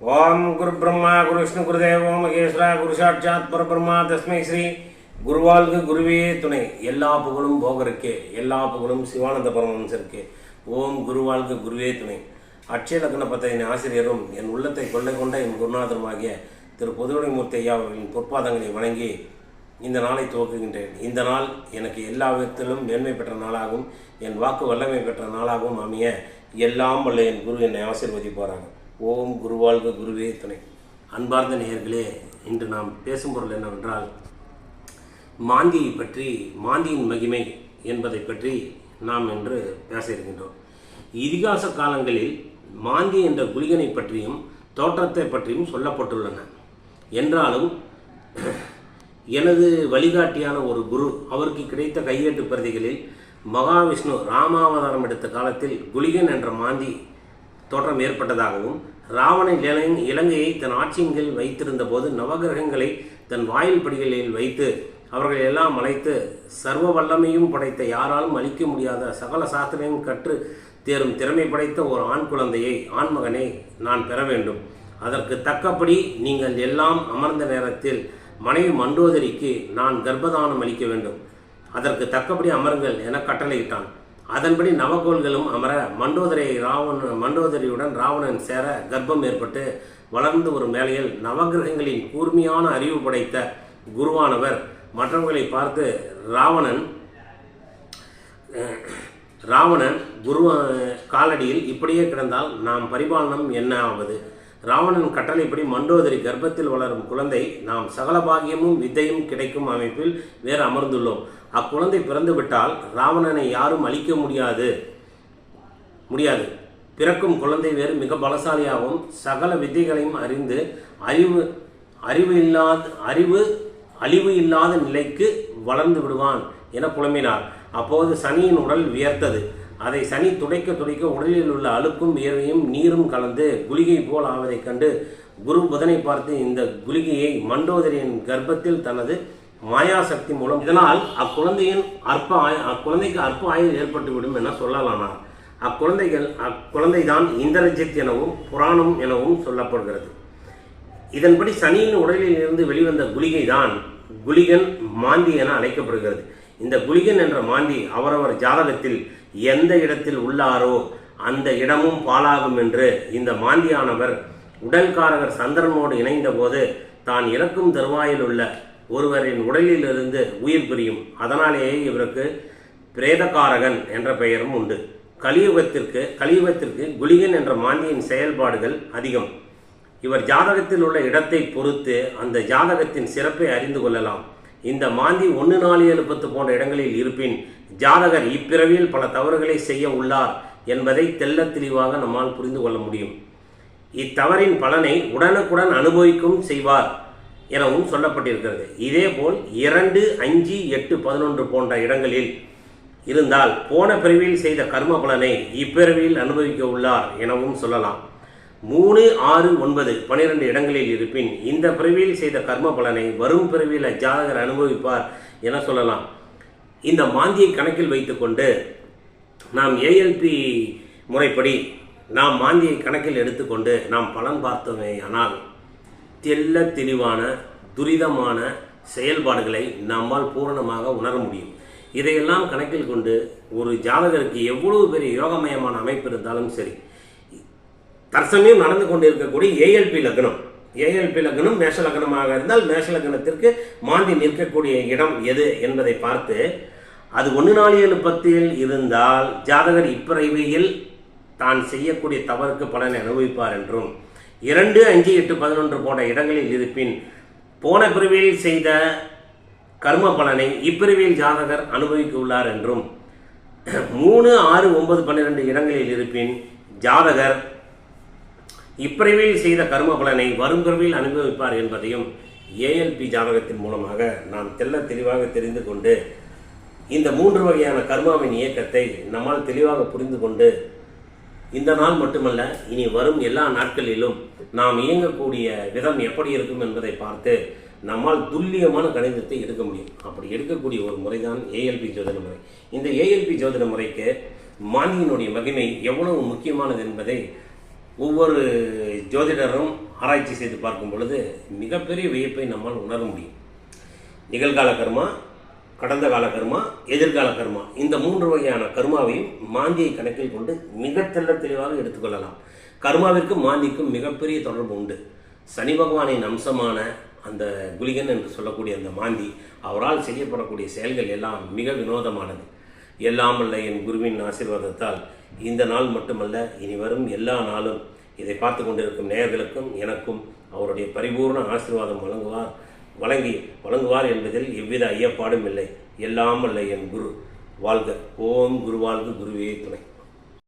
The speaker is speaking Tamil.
ஓம் குரு பிரம்மா குரு விஷ்ணு குருதேவோ மகேஸ்வரா குரு சாட்சாத் பரபிரம்மா தஸ்மை ஸ்ரீ குருவாழ்கு குருவே துணை. எல்லா புகழும் போகருக்கே எல்லா புகழும் சிவானந்த பரமஹம்சருக்கே. ஓம் குருவாழ்கு குருவே துணை. அட்சய லக்ன பத்திரின் ஆசிரியரும் என் உள்ளத்தை கொள்ளை கொண்ட என் குருநாதருமாகிய திரு பொதுவுடைமூர்த்தி ஐயா அவர்களின் பொற்பாதங்களை வணங்கி இந்த நாளை துவக்குகின்றேன். இந்த நாள் எனக்கு எல்லா விதத்திலும் மேன்மை பெற்ற நாளாகவும் என் வாக்கு வல்லமை பெற்ற நாளாகவும் அமைய எல்லாம் வல்ல என் குரு என்னை ஆசீர்வதிப்பாராங்க ஓம் குருவாழ்க குருவே துணை. அன்பார்ந்த நேயர்களே இன்று நாம் பேசும் பொருள் என்னவென்றால் மாந்தியை பற்றி மாந்தியின் மகிமை என்பதை பற்றி நாம் இன்று பேச இருக்கின்றோம். இதிகாச காலங்களில் மாந்தி என்ற குளிகனை பற்றியும் தோற்றத்தை பற்றியும் சொல்லப்பட்டுள்ளன. என்றாலும் எனது வழிகாட்டியான ஒரு குரு அவருக்கு கிடைத்த கையேட்டு பிரதிகளில் மகாவிஷ்ணு ராமாவதாரம் எடுத்த காலத்தில் குளிகன் என்ற மாந்தி தோற்றம் ஏற்பட்டதாகவும் ராவணன் இலங்கையை தன் ஆட்சியின் கீழ் வைத்திருந்த போது நவகிரகங்களை தன் வாயில் படிகளில் வைத்து அவர்கள் எல்லாம் அழைத்து சர்வ வல்லமையும் படைத்த யாராலும் அழிக்க முடியாத சகல சாஸ்திரையும் கற்று தேரும் திறமை படைத்த ஒரு ஆண் குழந்தையை ஆண்மகனை நான் பெற வேண்டும். அதற்கு தக்கபடி நீங்கள் எல்லாம் அமர்ந்த நேரத்தில் மனைவி மண்டோதரிக்கு நான் கர்ப்பதானம் அளிக்க வேண்டும். அதற்கு தக்கபடி அமருங்கள் என கட்டளையிட்டான். அதன்படி நவகோள்களும் அமர மண்டோதரை ராவண மண்டோதரியுடன் ராவணன் சேர கர்ப்பம் ஏற்பட்டு வளர்ந்து ஒரு மேலையில் நவகிரகங்களின் கூர்மையான அறிவு படைத்த குருவானவர் மற்றவர்களை பார்த்து ராவணன் ராவணன் குரு காலடியில் இப்படியே கிடந்தால் நாம் பரிபாலனம் என்ன ஆவது? ராவணன் கட்டளைப்படி மண்டோதரி கர்ப்பத்தில் வளரும் குழந்தை நாம் சகல பாகியமும் வித்தையும் கிடைக்கும் அமைப்பில் வேறு அமர்ந்துள்ளோம். அக்குழந்தை பிறந்துவிட்டால் ராவணனை யாரும் அழிக்க முடியாது. முடியாது. பிறக்கும் குழந்தை வேறு மிக பலசாலியாகவும் சகல வித்தைகளையும் அறிந்து அறிவு அறிவு இல்லாத அறிவு அழிவு இல்லாத நிலைக்கு வளர்ந்து விடுவான் என புலம்பினார். அப்போது சனியின் உடல் வியர்த்தது. அதை சனி துடைக்க துடைக்க உடலில் உள்ள அழுக்கும் வியர்வையும் நீரும் கலந்து குளிகை போல் ஆவதைக் கண்டு குரு புதனை பார்த்து இந்த குளிகையை மண்டோதரியின் கர்ப்பத்தில் தனது மாயாசக்தி மூலம் இதனால் அக்குழந்தையின் அற்ப ஆய- அக்குழந்தைக்கு அற்ப ஆயுள் ஏற்பட்டுவிடும் என சொல்லலானார் அக்குழந்தைகள் அக்குழந்தைதான் இந்திரஜித் எனவும் புராணம் எனவும் சொல்லப்படுகிறது. இதன்படி சனியின் உடலில் இருந்து வெளிவந்த குளிகை தான் குளிகன் மாந்தி என அழைக்கப்படுகிறது. இந்த குளிகன் என்ற மாந்தி அவரவர் ஜாதகத்தில் எந்த இடத்தில் உள்ளாரோ அந்த இடமும் பாழாகும் என்று இந்த மாந்தியானவர் உடல்காரகர் சந்திரனோடு இணைந்தபோது தான் இறக்கும் தருவாயில் உள்ள ஒருவரின் உடலிலிருந்து உயிர் பிரியும். அதனாலேயே இவருக்கு பிரேதகாரகன் என்ற பெயரும் உண்டு. கலியுகத்திற்கு கலியுகத்திற்கு குளிகன் என்ற மாந்தியின் செயல்பாடுகள் அதிகம். இவர் ஜாதகத்தில் உள்ள இடத்தை பொறுத்து அந்த ஜாதகத்தின் சிறப்பை அறிந்து கொள்ளலாம். இந்த மாந்தி ஒன்று நாலு ஏழு பத்து போன்ற இடங்களில் இருப்பின் ஜாதகர் இப்பிறவியில் பல தவறுகளை செய்ய உள்ளார் என்பதை தெள்ளத் தெளிவாக நம்மால் புரிந்து கொள்ள முடியும். இத்தவறின் பலனை உடனுக்குடன் அனுபவிக்கும் செய்வார் எனவும் சொல்லப்பட்டிருக்கிறது. இதேபோல் இரண்டு அஞ்சு எட்டு பதினொன்று போன்ற இடங்களில் இருந்தால் போன பிறவியில் செய்த கர்ம பலனை இப்பிறவியில் அனுபவிக்க உள்ளார் எனவும் சொல்லலாம். மூணு ஆறு ஒன்பது பனிரெண்டு இடங்களில் இருப்பின் இந்த பிறவியில் செய்த கர்ம பலனை வரும் பிறவியில் அஜாதகர் அனுபவிப்பார் என சொல்லலாம். இந்த மாந்தியை கணக்கில் வைத்துக்கொண்டு நாம் ஏஎல்பி முறைப்படி நாம் மாந்தியை கணக்கில் எடுத்துக்கொண்டு நாம் பலன் பார்த்தோமே ஆனால் தெல்ல தெளிவான துரிதமான செயல்பாடுகளை நம்மால் பூரணமாக உணர முடியும். இதையெல்லாம் கணக்கில் கொண்டு ஒரு ஜாதகருக்கு எவ்வளவு பெரிய யோகமயமான அமைப்பு இருந்தாலும் சரி தற்சமயம் நடந்து கொண்டிருக்கக்கூடிய ஏஎல்பி லக்னம். ஏஎல்பி லக்னம் மேஷ லக்னமாக இருந்தால் மேஷ லக்னத்திற்கு மாந்தி நிற்கக்கூடிய இடம் எது என்பதை பார்த்து அது ஒன்று நாலு ஏழு பத்தில் இருந்தால் ஜாதகர் இப்பிறவியில் தான் செய்யக்கூடிய தவறுக்கு பலனை அனுபவிப்பார் என்றும் இரண்டு அஞ்சு எட்டு பதினொன்று போன்ற இடங்களில் இருப்பின் போன பிரிவில் செய்த கர்ம பலனை இப்பிறவியில் ஜாதகர் அனுபவிக்க உள்ளார் என்றும் மூணு ஆறு ஒன்பது பன்னிரெண்டு இடங்களில் இருப்பின் ஜாதகர் இப்பிறவியில் செய்த கர்ம பலனை வரும் அனுபவிப்பார் என்பதையும் ஏஎல்பி ஜாதகத்தின் மூலமாக நாம் தெல்ல தெளிவாக தெரிந்து கொண்டு இந்த மூன்று வகையான கர்மாவின் இயக்கத்தை நம்மால் தெளிவாக புரிந்து கொண்டு இந்த நாள் மட்டுமல்ல இனி வரும் எல்லா நாட்களிலும் நாம் இயங்கக்கூடிய விதம் எப்படி இருக்கும் என்பதை பார்த்து நம்மால் துல்லியமான கணிதத்தை எடுக்க முடியும். அப்படி எடுக்கக்கூடிய ஒரு முறைதான் ஏஎல்பி ஜோதிட முறை. இந்த ஏஎல்பி ஜோதிட முறைக்கு மானியினுடைய மகிமை எவ்வளவு முக்கியமானது என்பதை ஒவ்வொரு ஜோதிடரும் ஆராய்ச்சி செய்து பார்க்கும் பொழுது மிகப்பெரிய வியப்பை நம்மால் உணர முடியும். நிகழ்கால கர்மா கடந்த கால கர்மா எதிர்கால கர்மா இந்த மூன்று வகையான கர்மாவையும் மாந்தியை கணக்கில் கொண்டு மிக தெளிவாக எடுத்துக்கொள்ளலாம் கர்மாவிற்கும் மாந்திக்கும் மிகப்பெரிய தொடர்பு உண்டு. சனி பகவானின் அம்சமான அந்த குலிகன் என்று சொல்லக்கூடிய அந்த மாந்தி அவரால் செய்யப்படக்கூடிய செயல்கள் எல்லாம் மிக வினோதமானது. எல்லாம் அல்ல என் குருவின் ஆசீர்வாதத்தால் இந்த நாள் மட்டுமல்ல இனி வரும் எல்லா நாளும் இதை பார்த்து கொண்டிருக்கும் நேயர்களுக்கும் எனக்கும் அவருடைய பரிபூர்ண ஆசீர்வாதம் வழங்குவார் வழங்கி வழங்குவார் என்பதில் எவ்வித ஐயப்பாடும் இல்லை. எல்லாம் அல்ல என் குரு. வாழ்க. ஓம் குரு வாழ்க குருவே துணை.